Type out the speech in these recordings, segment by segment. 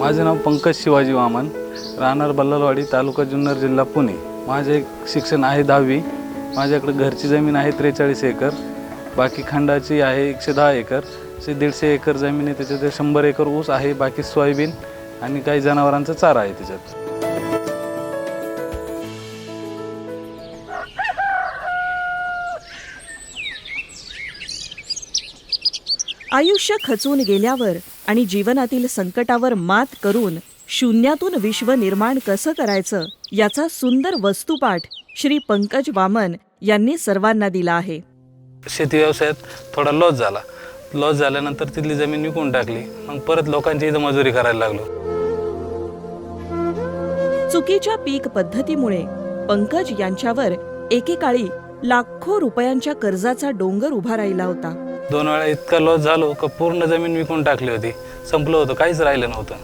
माझे नाव पंकज शिवाजी वामन राहणार बल्लालवाडी तालुका जुन्नर जिल्हा पुणे. माझे शिक्षण आहे दहावी. माझ्याकडे घरची जमीन आहे त्रेचाळीस एकर. बाकी खंडाची आहे एकशे दहा एकर. असे दीडशे एकर जमीन आहे त्याच्यात शंभर एकर ऊस आहे बाकी सोयाबीन आणि काही जनावरांचा चारा आहे त्याच्यात. आयुष्य खचून गेल्यावर आणि जीवनातील संकटावर मात करून शून्यातून विश्व निर्माण कसं करायचं याचा सुंदर वस्तुपाठ श्री पंकज वामन यांनी सर्वांना दिला आहे. शेती व्यवसायात थोडा लॉस झाला. लॉस झाल्यानंतर तिथली जमीन विकून टाकली. मग परत लोकांची इथं मजुरी करायला लागलो. चुकीच्या पीक पद्धतीमुळे पंकज यांच्यावर एकेकाळी लाखो रुपयांच्या कर्जाचा डोंगर उभा राहिला होता. दोन वेळा इतका लॉस झालो का पूर्ण जमीन विकून टाकली होती. संपलं होतं काहीच राहिलं नव्हतं.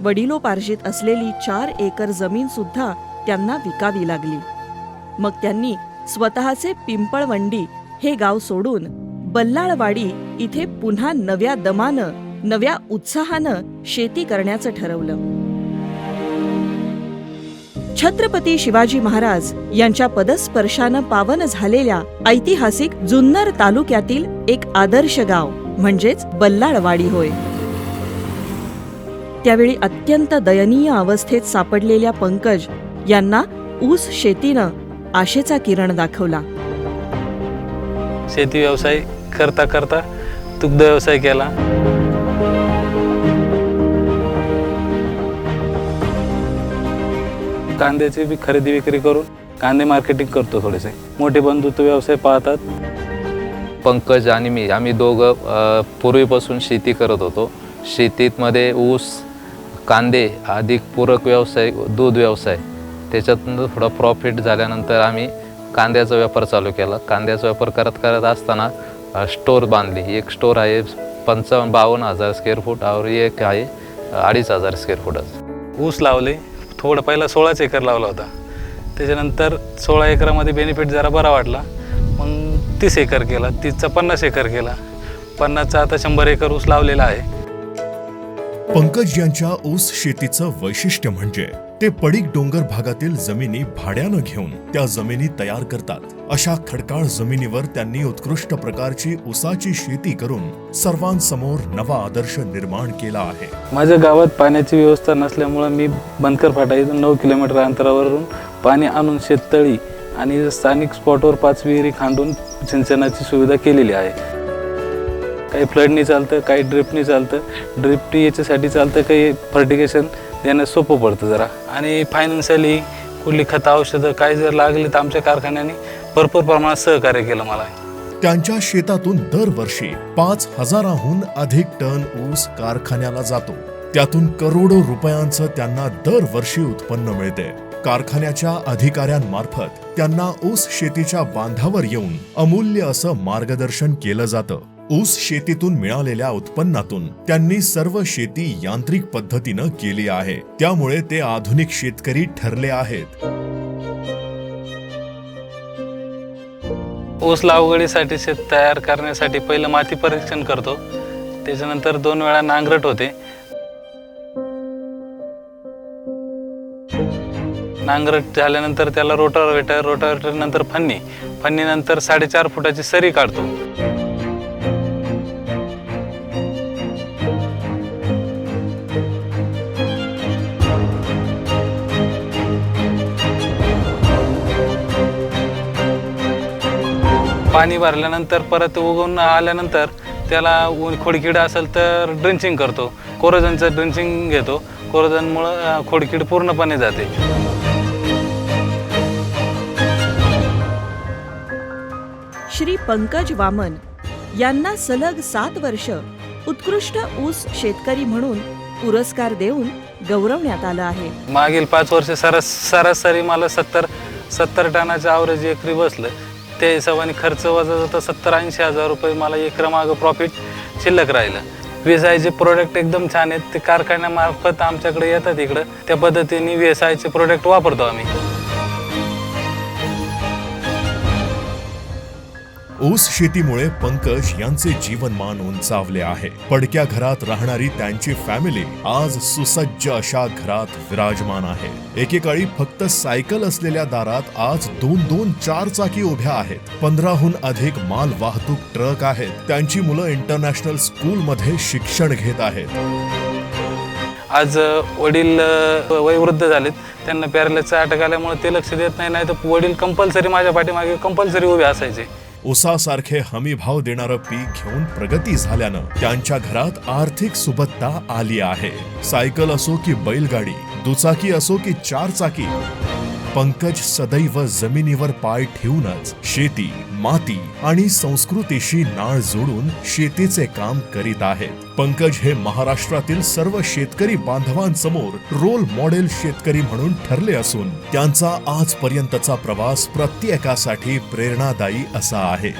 वडिलोपार्जित असलेली चार एकर जमीन सुद्धा त्यांना विकावी लागली. मग त्यांनी स्वतःचे पिंपळवंडी हे गाव सोडून बल्लाळवाडी इथे पुन्हा नव्या दमानं नव्या उत्साहानं शेती करण्याचं ठरवलं. छत्रपती शिवाजी महाराज यांच्या पदस्पर्शानं पावन झालेल्या ऐतिहासिक जुन्नर तालुक्यातील एक आदर्श गाव म्हणजेच बल्लाळवाडी होय. त्यावेळी अत्यंत दयनीय अवस्थेत सापडलेल्या पंकज यांना ऊस शेतीनं आशेचा किरण दाखवला. शेती व्यवसाय करता करता दुग्ध व्यवसाय केला. कांद्याची बी खरेदी विक्री करून कांदे मार्केटिंग करतो थोडेसे. मोठे बंधू तो व्यवसाय पाहतात. पंकज आणि मी आम्ही दोघं अ, पूर्वीपासून शेती करत होतो. शेतीमध्ये ऊस कांदे अधिक पूरक व्यवसाय दूध व्यवसाय त्याच्यातून थोडा प्रॉफिट झाल्यानंतर आम्ही कांद्याचा व्यापार चालू केला. कांद्याचा व्यापार करत करत असताना अ, स्टोर बांधली. एक स्टोर आहे पंचावन्न बावन्न हजार स्क्वेअर फूट और एक आहे अडीच हजार स्क्वेअर फुटाचं ऊस लावले. थोडं पहिला सोळाच एकर लावला होता. त्याच्यानंतर सोळा एकरामध्ये बेनिफिट जरा बरा वाटला. मग तीस एकर केला तीसचा पन्नास एकर केला. पन्नासचा आता शंभर एकर ऊस लावलेला आहे. पंकज यांच्या ऊस शेतीचं वैशिष्ट्य म्हणजे ते पडीक डोंगर भागातील जमिनी भाड्यानं घेऊन त्या जमिनी तयार करतात. अशा खडकाळ जमिनीवर त्यांनी उत्कृष्ट प्रकारची ऊसाची शेती करून सर्वांसमोर नवा आदर्श निर्माण केला आहे. माझ्या गावात पाण्याची व्यवस्था नसल्यामुळं मी बनकर फाटा इथून नऊ किलोमीटर अंतरावरून पाणी आणून शेततळी आणि स्थानिक स्पॉटवर पाच विहिरी खांडून सिंचनाची सुविधा केलेली आहे. काही फ्लडनी चालतं काही ड्रिपनी चालतं. ड्रिपनी याच्यासाठी चालतं काही फर्टिगेशन देणं सोपं पडतं जरा. आणि फायनान्शियली कुठली खतं औषधं काय जर लागली तर आमच्या कारखान्याने भरपूर प्रमाणात सहकार्य केलं मला. त्यांच्या शेतातून दरवर्षी पाच हजाराहून अधिक टन ऊस कारखान्याला जातो. त्यातून करोडो रुपयांचं त्यांना दरवर्षी उत्पन्न मिळते. कारखान्याच्या अधिकाऱ्यांमार्फत त्यांना ऊस शेतीच्या बांधावर येऊन अमूल्य असं मार्गदर्शन केलं जातं. ऊस शेतीतून मिळालेल्या उत्पन्नातून त्यांनी सर्व शेती यांत्रिक पद्धतीनं केली आहे. त्यामुळे ते आधुनिक शेतकरी ठरले आहेत. ऊस लागवडीसाठी शेत तयार करण्यासाठी पहिलं माती परीक्षण करतो. त्याच्यानंतर दोन वेळा नांगरट होते. नांगरट झाल्यानंतर त्याला रोटावेटर रोटावेटर नंतर फन्नी. फन्नीनंतर साडेचार फुटाची सरी काढतो. पाणी भरल्यानंतर परत उगवून आल्यानंतर त्याला ऊन खोडकीड असेल तर ड्रिंचिंग करतो. कोरोजनचं ड्रिंचिंग घेतो. कोरोजनमुळं खोडकीड पूर्णपणे जाते. श्री पंकज वामन यांना सलग सात वर्ष उत्कृष्ट ऊस शेतकरी म्हणून पुरस्कार देऊन गौरवण्यात आलं आहे. मागील पाच वर्ष सरास सरासरी मला सत्तर सत्तर टनाचं आवरेज एकरी बसलं. त्या हिशोबाने खर्च वजा जाता सत्तर ऐंशी हजार रुपये मला एकरमागं प्रॉफिट शिल्लक राहिलं. व्ही आयचे प्रोडक्ट एकदम छान आहेत. ते कारखान्यामार्फत आमच्याकडे येतात इकडं. त्या पद्धतीने व्ही एस आयचे प्रोडक्ट वापरतो आम्ही. ऊस शेतीमुळे पंकज यांचे जीवनमान उंचावले आहे. पडक्या घरात राहणारी त्यांची फॅमिली आज सुसज्ज अशा घरात विराजमान आहे. एकेकाळी फक्त सायकल असलेल्या दारात आज दोन दोन चार चाकी उभ्या आहेत. पंधराहून अधिक माल वाहतूक ट्रक आहेत. त्यांची मुलं इंटरनॅशनल स्कूलमध्ये शिक्षण घेत आहेत. आज वडील वयवृद्ध झालेत. त्यांना पॅरलेसचा अटक आल्यामुळे ते लक्ष देत नाही नाही तर वडील कंपल्सरी माझ्या पाठीमागे कंपल्सरी उभे असायचे. उसासारखे हमी भाव देणारं पीक घेऊन प्रगती झाल्यानं त्यांच्या घरात आर्थिक सुबत्ता आली आहे. सायकल असो की बैलगाडी दुचाकी असो की चारचाकी पंकज सदैव जमिनीवर पाय ठेवूनच शेती माती आणि संस्कृतीशी नाळ जोडून शेतीचे काम करीत आहेत. पंकज हे महाराष्ट्रातील सर्व शेतकरी बांधवांसमोर रोल मॉडेल शेतकरी म्हणून ठरले असून त्यांचा आजपर्यंतचा प्रवास प्रत्येकासाठी प्रेरणादायी असा आहे.